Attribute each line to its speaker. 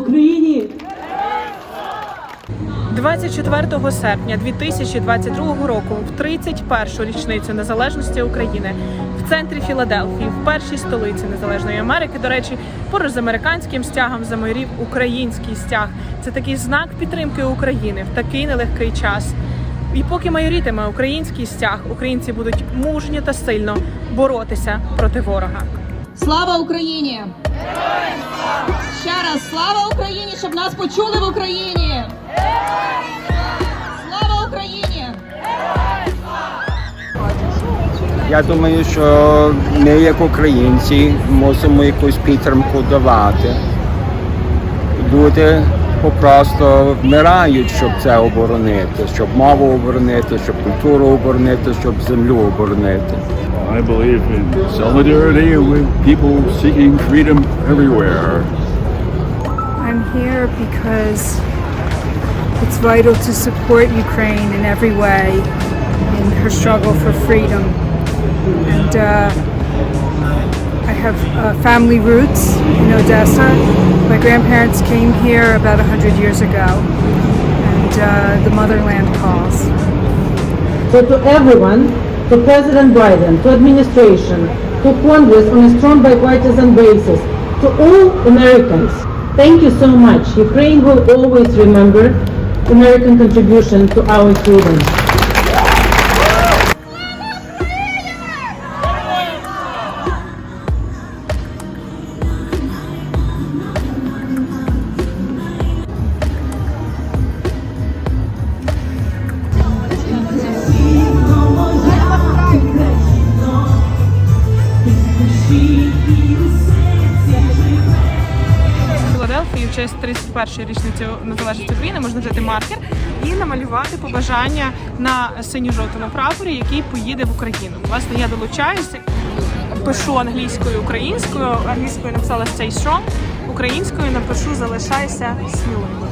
Speaker 1: Україні!
Speaker 2: 24 серпня 2022 року, в 31-шу річницю незалежності України, в центрі Філадельфії, в першій столиці Незалежної Америки, до речі, поруч з американським стягом замайорів український стяг. Це такий знак підтримки України в такий нелегкий час. І поки майорітиме український стяг, українці будуть мужньо та сильно боротися проти ворога.
Speaker 3: Слава Україні! Щоб нас почули в Україні! Слава Україні!
Speaker 4: Я думаю, що ми, як українці, мусимо якусь підтримку давати. Люди попросту вмирають, щоб це оборонити, щоб мову оборонити, щоб культуру оборонити, щоб землю оборонити.
Speaker 5: I believe in solidarity with people seeking freedom everywhere.
Speaker 6: I'm here because it's vital to support Ukraine in every way in her struggle for freedom. And uh, I have uh, family roots in Odessa. My grandparents came here about 100 years ago, and uh, the motherland calls.
Speaker 7: So to everyone, to President Biden, to administration, to Congress on a strong bipartisan basis, to all Americans, thank you so much. Ukraine will always remember American contribution to our freedom.
Speaker 2: Філадельфії в 31-ї річниці незалежності України можна взяти маркер і намалювати побажання на синьо-жовтому прапорі, який поїде в Україну. Власне, я долучаюся, пишу англійською, українською. Англійською написала Stay strong, українською напишу Залишайся сміливим.